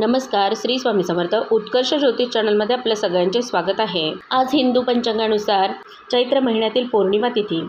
नमस्कार श्री स्वामी समर्थ उत्कर्ष ज्योतिष चॅनलमध्ये आपल्या सगळ्यांचे स्वागत आहे. आज हिंदू पंचांगानुसार चैत्र महिन्यातील पौर्णिमा तिथी.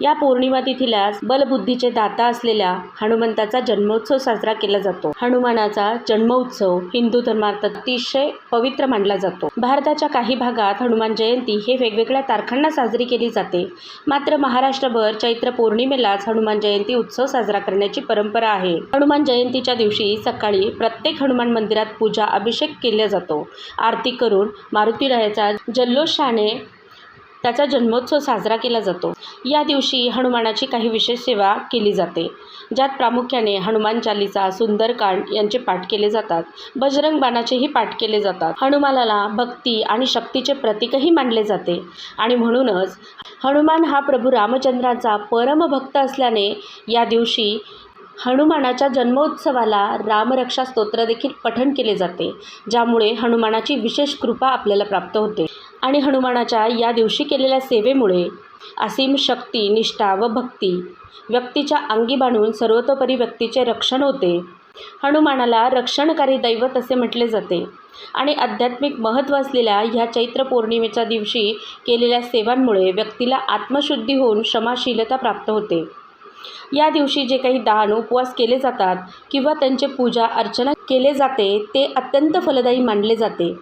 या पौर्णिमा तिथीलाच बलबुद्धीचे दाता असलेल्या हनुमंताचा जन्मोत्सव साजरा केला जातो. हनुमानाचा जन्मोत्सव हिंदू धर्मात अतिशय पवित्र मानला जातो. भारताच्या काही भागात हनुमान जयंती हे वेगवेगळ्या तारखांना साजरी केली जाते. मात्र महाराष्ट्रभर चैत्र पौर्णिमेलाच हनुमान जयंती उत्सव साजरा करण्याची परंपरा आहे. हनुमान जयंतीच्या दिवशी सकाळी प्रत्येक हनुमान मंदिरात पूजा अभिषेक केला जातो. आरती करून मारुतीरायाचा जल्लोषाने त्याचा जन्मोत्सव साजरा केला जातो. या दिवशी हनुमानाची काही विशेष सेवा केली जाते ज्यात प्रामुख्याने हनुमान चालिसा सुंदरकांड यांचे पाठ केले जातात. बजरंग बाणाचेही पाठ केले जातात. हनुमानाला भक्ती आणि शक्तीचे प्रतीकही मानले जाते. आणि म्हणूनच हनुमान हा प्रभू रामचंद्राचा परमभक्त असल्याने या दिवशी हनुमानाच्या जन्मोत्सवाला रामरक्षा स्तोत्र देखील पठण केले जाते ज्यामुळे हनुमानाची विशेष कृपा आपल्याला प्राप्त होते. आणि हनुमानाच्या या दिवशी केलेल्या सेवेमुळे असीम शक्ती निष्ठा व भक्ती व्यक्तीच्या अंगी बांधून सर्वतोपरी व्यक्तीचे रक्षण होते. हनुमानाला रक्षणकारी दैवत असे म्हटले जाते आणि आध्यात्मिक महत्त्व असलेल्या ह्या चैत्र पौर्णिमेच्या दिवशी केलेल्या सेवांमुळे व्यक्तीला आत्मशुद्धी होऊन क्षमाशीलता प्राप्त होते. या दिवशी जे काही दान उपवास केले जातात किंवा त्यांचे पूजा अर्चना केले जाते ते अत्यंत फलदायी मानले जाते.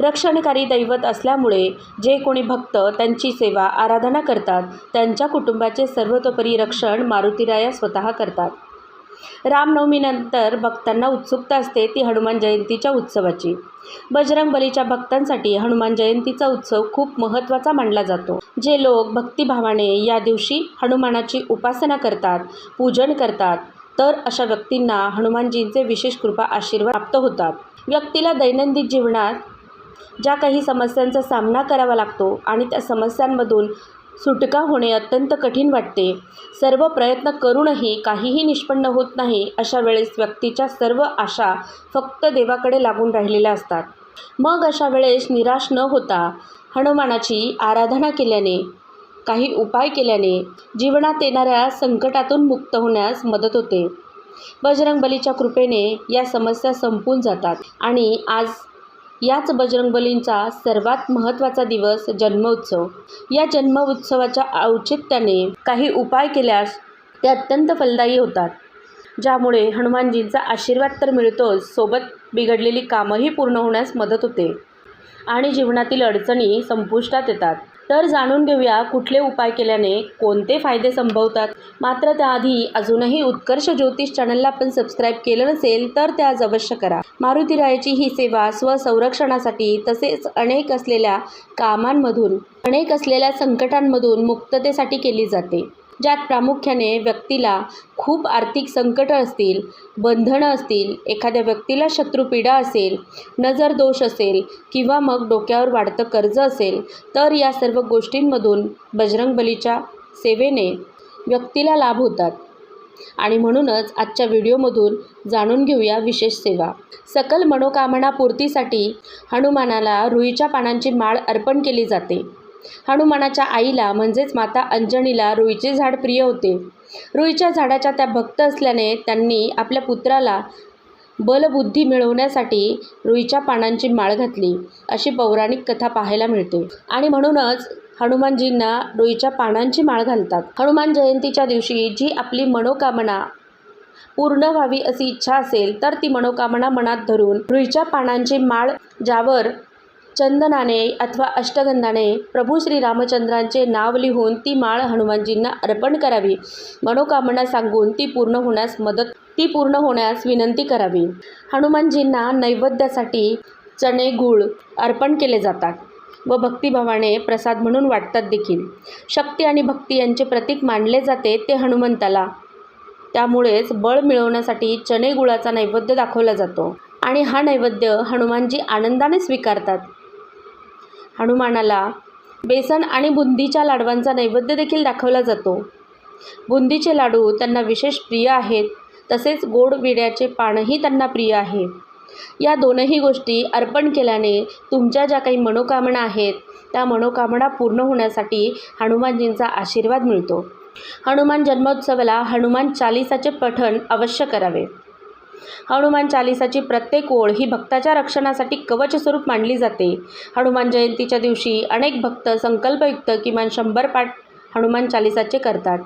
रक्षणकारी दैवत असल्यामुळे जे कोणी भक्त त्यांची सेवा आराधना करतात त्यांच्या कुटुंबाचे सर्वतोपरी रक्षण मारुतीराया स्वतः करतात. रामनवमीनंतर भक्तांना उत्सुकता असते ती हनुमान जयंतीच्या उत्सवाची. बजरंग बलीच्या भक्तांसाठी हनुमान जयंतीचा उत्सव खूप महत्त्वाचा मानला जातो. जे लोक भक्तिभावाने या दिवशी हनुमानाची उपासना करतात पूजन करतात तर अशा व्यक्तींना हनुमानजींचे विशेष कृपा आशीर्वाद प्राप्त होतात. व्यक्तीला दैनंदिन जीवनात ज्या काही समस्यांचा सामना करावा लागतो आणि त्या समस्यांमधून सुटका होणे अत्यंत कठीण वाटते. सर्व प्रयत्न करूनही काहीही निष्पन्न होत नाही अशा वेळेस व्यक्तीच्या सर्व आशा फक्त देवाकडे लागून राहिलेल्या असतात. मग अशा वेळेस निराश न होता हनुमानाची आराधना केल्याने काही उपाय केल्याने जीवनात येणाऱ्या संकटातून मुक्त होण्यास मदत होते. बजरंगबलीच्या कृपेने या समस्या संपून जातात आणि आज याच बजरंगबलींचा सर्वात महत्त्वाचा दिवस जन्मोत्सव. या जन्म उत्सवाच्या औचित्याने काही उपाय केल्यास ते अत्यंत फलदायी होतात. ज्यामुळे हनुमानजींचा आशीर्वाद तर मिळतोच सोबत बिघडलेली कामंही पूर्ण होण्यास मदत होते आणि जीवनातील अडचणी संपुष्टात येतात. तर जाणून घेऊया कुठले उपाय केल्याने कोणते फायदे संभवतात. मात्र त्याआधी अजूनही उत्कर्ष ज्योतिष चॅनलला आपण सबस्क्राईब केलं नसेल तर ते आज अवश्य करा. मारुतीरायाची ही सेवा स्वसंरक्षणासाठी तसेच अनेक असलेल्या कामांमधून अनेक असलेल्या संकटांमधून मुक्ततेसाठी केली जाते. ज्यात प्रामुख्याने व्यक्तीला खूप आर्थिक संकटं असतील बंधनं असतील एखाद्या व्यक्तीला शत्रुपीडा असेल नजर दोष असेल किंवा मग डोक्यावर वाढतं कर्ज असेल तर या सर्व गोष्टींमधून बजरंगबलीच्या सेवेने व्यक्तीला लाभ होतात. आणि म्हणूनच आजच्या व्हिडिओमधून जाणून घेऊया विशेष सेवा. सकल मनोकामना पूर्तीसाठी हनुमानाला रुईच्या पानांची माळ अर्पण केली जाते. हनुमानाच्या आईला म्हणजेच माता अंजनीला रुईचे झाड प्रिय होते. रुईच्या झाडाच्या त्या भक्त असल्याने त्यांनी आपल्या पुत्राला बलबुद्धी मिळवण्यासाठी रुईच्या पानांची माळ घातली. अशी पौराणिक कथा पाहायला मिळते. आणि म्हणूनच हनुमानजींना रुईच्या पानांची माळ घालतात. हनुमान जयंतीच्या दिवशी जी आपली मनोकामना पूर्ण व्हावी अशी इच्छा असेल तर ती मनोकामना मनात धरून रुईच्या पानांची माळ ज्यावर चंदनाने अथवा अष्टगंधाने प्रभू श्रीरामचंद्रांचे नाव लिहून ती माळ हनुमानजींना अर्पण करावी. मनोकामना सांगून ती पूर्ण होण्यास मदत ती पूर्ण होण्यास विनंती करावी. हनुमानजींना नैवेद्यासाठी चणे गूळ अर्पण केले जातात व भक्तिभावाने प्रसाद म्हणून वाटतात देखील. शक्ती आणि भक्ती यांचे प्रतीक मानले जाते ते हनुमंताला. त्यामुळेच बळ मिळवण्यासाठी चणे गुळाचा नैवेद्य दाखवला जातो आणि हा नैवेद्य हनुमानजी आनंदाने स्वीकारतात. हनुमानाला. बेसन आणि बुंदीच्या लाडवांचा नैवेद्य देखील दाखवला जातो. बुंदीचे लाडू त्यांना विशेष प्रिय आहेत तसेच गोड विड्याचे पानही त्यांना प्रिय आहे. या दोनही गोष्टी अर्पण केल्याने तुमच्या ज्या काही मनोकामना आहेत त्या मनोकामना पूर्ण होण्यासाठी हनुमानजींचा आशीर्वाद मिळतो. हनुमान जन्मोत्सवाला हनुमान चालिसाचे पठण अवश्य करावे. हनुमान चालिसाची प्रत्येक ओळ ही भक्ताच्या रक्षणासाठी कवच स्वरूप मानली जाते. हनुमान जयंतीच्या दिवशी अनेक भक्त संकल्पयुक्त किमान शंभर पाठ हनुमान चालिसाचे करतात.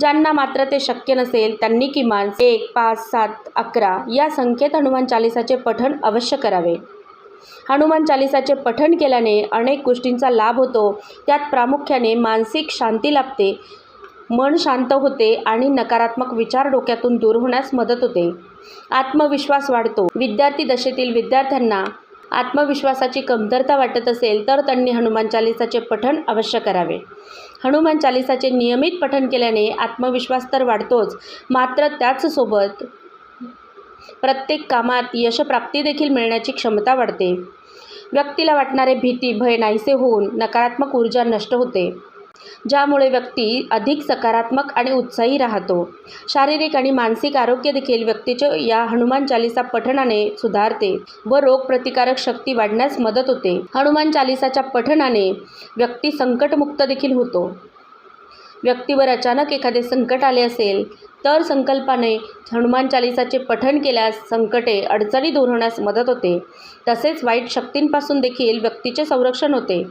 ज्यांना मात्र ते शक्य नसेल त्यांनी किमान एक पाच सात अकरा या संख्येत हनुमान चालिसाचे पठण अवश्य करावे. हनुमान चालिसाचे पठण केल्याने अनेक गोष्टींचा लाभ होतो. त्यात प्रामुख्याने मानसिक शांती लाभते. मन शांत होते आणि नकारात्मक विचार डोक्यातून दूर होण्यास मदत होते. आत्मविश्वास वाढतो. विद्यार्थी दशेतील विद्यार्थ्यांना आत्मविश्वासाची कमतरता वाटत असेल तर त्यांनी हनुमान चालिसाचे पठण अवश्य करावे. हनुमान चालिसाचे नियमित पठण केल्याने आत्मविश्वास तर वाढतोच मात्र त्याचसोबत प्रत्येक कामात यशप्राप्ती देखील मिळण्याची क्षमता वाढते. व्यक्तीला वाटणारे भीती भय नाहीसे होऊन नकारात्मक ऊर्जा नष्ट होते. ज्यामुळे व्यक्ती अधिक सकारात्मक आणि उत्साही राहतो. शारीरिक आणि मानसिक आरोग्य देखील व्यक्तीचे या हनुमान चालिसा पठणाने सुधारते व रोगप्रतिकारक शक्ती वाढण्यास मदत होते. हनुमान चालिसाच्या पठणाने व्यक्ती संकटमुक्त देखील होतो. व्यक्तीवर अचानक एखादे संकट आले असेल तर संकल्पाने हनुमान चालिसाचे पठण केल्यास संकटे अडचणी दूर होण्यास मदत होते. तसेच वाईट शक्तींपासून देखील व्यक्तीचे संरक्षण होते.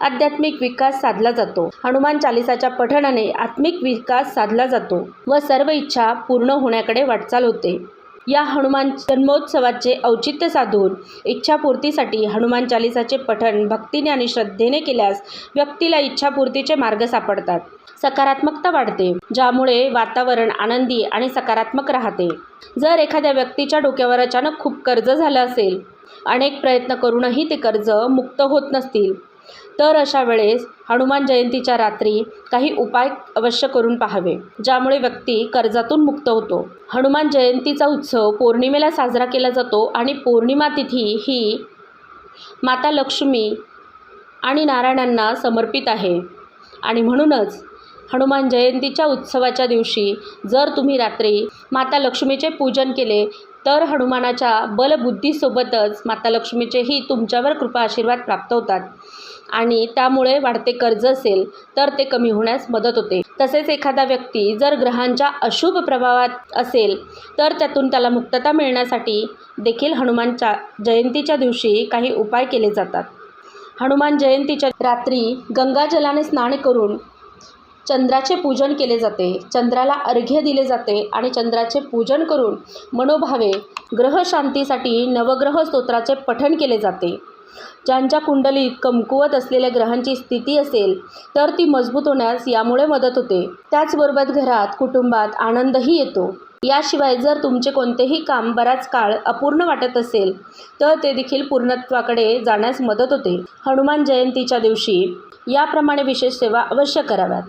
आध्यात्मिक विकास साधला जातो. हनुमान चालिसाच्या पठणाने आत्मिक विकास साधला जातो व सर्व इच्छा पूर्ण होण्याकडे वाटचाल होते. या हनुमान जन्मोत्सवाचे औचित्य साधून इच्छापूर्तीसाठी हनुमान चालिसाचे पठण भक्तीने आणि श्रद्धेने केल्यास व्यक्तीला इच्छापूर्तीचे मार्ग सापडतात. सकारात्मकता वाढते ज्यामुळे वातावरण आनंदी आणि सकारात्मक राहते. जर एखाद्या व्यक्तीच्या डोक्यावर अचानक खूप कर्ज झालं असेल अनेक प्रयत्न करूनही ते कर्ज मुक्त होत नसतील तर अशा वेळेस हनुमान जयंतीच्या रात्री काही उपाय अवश्य करून पाहावे ज्यामुळे व्यक्ती कर्जातून मुक्त होतो. हनुमान जयंतीचा उत्सव पौर्णिमेला साजरा केला जातो आणि पौर्णिमा तिथी ही माता लक्ष्मी आणि नारायणांना समर्पित आहे. आणि म्हणूनच हनुमान जयंतीच्या उत्सवाच्या दिवशी जर तुम्ही रात्री माता लक्ष्मीचे पूजन केले तर हनुमानाच्या बलबुद्धीसोबतच माता लक्ष्मीचेही तुमच्यावर कृपा आशीर्वाद प्राप्त होतात. आणि त्यामुळे वाढते कर्ज असेल तर ते कमी होण्यास मदत होते. तसेच एखादा व्यक्ती जर ग्रहांच्या अशुभ प्रभावात असेल तर त्यातून त्याला मुक्तता मिळण्यासाठी देखील हनुमानच्या जयंतीच्या दिवशी काही उपाय केले जातात. हनुमान जयंतीच्या रात्री गंगाजलाने स्नान करून चंद्राचे पूजन केले जाते. चंद्राला अर्घ्य दिले जाते आणि चंद्राचे पूजन करून मनोभावे ग्रहशांतीसाठी नवग्रह स्तोत्राचे पठण केले जाते. ज्यांच्या कुंडलीत कमकुवत असलेल्या ग्रहांची स्थिती असेल तर ती मजबूत होण्यास यामुळे मदत होते. त्याचबरोबर घरात कुटुंबात आनंदही येतो. याशिवाय जर तुमचे कोणतेही काम बराच काळ अपूर्ण वाटत असेल तर ते देखील पूर्णत्वाकडे जाण्यास मदत होते. हनुमान जयंतीच्या दिवशी याप्रमाणे विशेष सेवा अवश्य कराव्यात.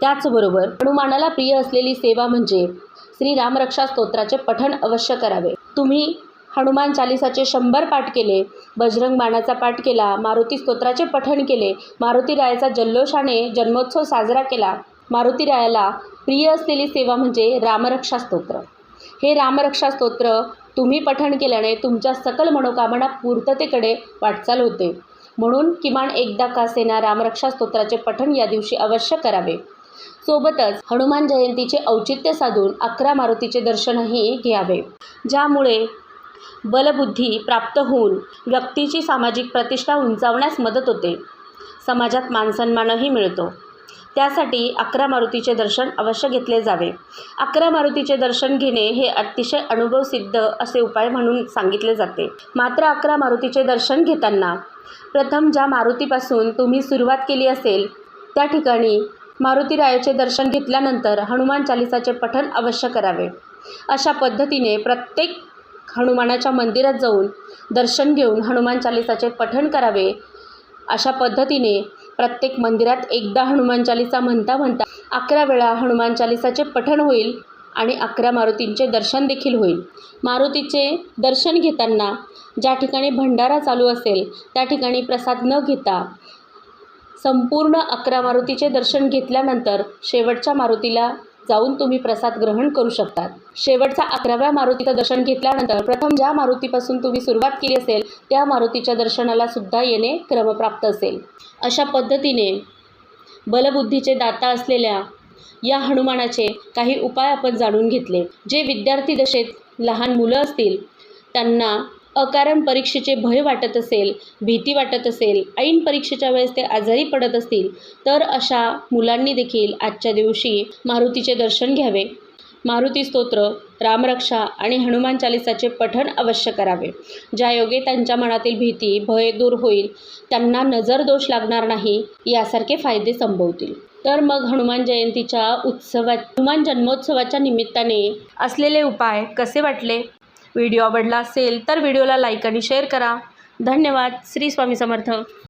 त्याचबरोबर हनुमानाला प्रिय असलेली सेवा म्हणजे श्री रामरक्षा स्तोत्राचे पठण अवश्य करावे. तुम्ही हनुमान चालिसाचे शंभर पाठ केले बजरंग बाणाचा पाठ केला मारुती स्तोत्राचे पठण केले मारुती रायाचा जल्लोषाने जन्मोत्सव साजरा केला मारुती रायाला प्रिय असलेली सेवा म्हणजे रामरक्षा स्तोत्र. हे रामरक्षा स्तोत्र तुम्ही पठण केल्याने तुमच्या सकल मनोकामना पूर्ततेकडे वाटचाल होते. म्हणून किमान एकदा का सेना रामरक्षा स्तोत्राचे पठण या दिवशी अवश्य करावे. सोबतच हनुमान जयंतीचे औचित्य साधून अकरा मारुतीचे दर्शनही घ्यावे. ज्यामुळे बलबुद्धी प्राप्त होऊन व्यक्तीची सामाजिक प्रतिष्ठा उंचावण्यास मदत होते. समाजात मानसन्मानही मिळतो. त्यासाठी अकरा मारुतीचे दर्शन अवश्य घेतले जावे. अकरा मारुतीचे दर्शन घेणे हे अतिशय अनुभवसिद्ध असे उपाय म्हणून सांगितले जाते. मात्र अकरा मारुतीचे दर्शन घेताना प्रथम ज्या मारुतीपासून तुम्ही सुरुवात केली असेल त्या ठिकाणी मारुतीरायाचे दर्शन घेतल्यानंतर हनुमान चालिसाचे पठण अवश्य करावे. अशा पद्धतीने प्रत्येक हनुमानाच्या मंदिरात जाऊन दर्शन घेऊन हनुमान चालिसाचे पठण करावे. अशा पद्धतीने प्रत्येक मंदिरात एकदा हनुमान चालिसा म्हणता म्हणता अकरा वेळा हनुमान चालिसाचे पठण होईल आणि अकरा मारुतींचे दर्शन देखील होईल. मारुतीचे दर्शन घेताना ज्या ठिकाणी भंडारा चालू असेल त्या ठिकाणी प्रसाद न घेता संपूर्ण अकरा मारुतीचे दर्शन घेतल्यानंतर शेवटच्या मारुतीला जाऊन तुम्ही प्रसाद ग्रहण करू शकतात. शेवटचा अकराव्या मारुतीचं दर्शन घेतल्यानंतर प्रथम ज्या मारुतीपासून तुम्ही सुरुवात केली असेल त्या मारुतीच्या दर्शनाला सुद्धा येणे क्रमप्राप्त असेल. अशा पद्धतीने बलबुद्धीचे दाता असलेल्या या हनुमानाचे काही उपाय आपण जाणून घेतले. जे विद्यार्थी दशेत लहान मुलं असतील त्यांना अकारण परीक्षेचे भय वाटत असेल भीती वाटत असेल ऐन परीक्षेच्या वेळेस ते आजारी पडत असतील तर अशा मुलांनी देखील आजच्या दिवशी मारुतीचे दर्शन घ्यावे. मारुती स्तोत्र रामरक्षा आणि हनुमान चालिसाचे पठण अवश्य करावे. ज्या योगे त्यांच्या मनातील भीती भय दूर होईल त्यांना नजर दोष लागणार नाही यासारखे फायदे संभवतील. तर मग हनुमान जयंतीच्या उत्सवात हनुमान जन्मोत्सवाच्या निमित्ताने असलेले उपाय कसे वाटले? व्हिडिओ आवडला असेल तर व्हिडिओला लाईक आणि शेअर करा. धन्यवाद. श्री स्वामी समर्थ.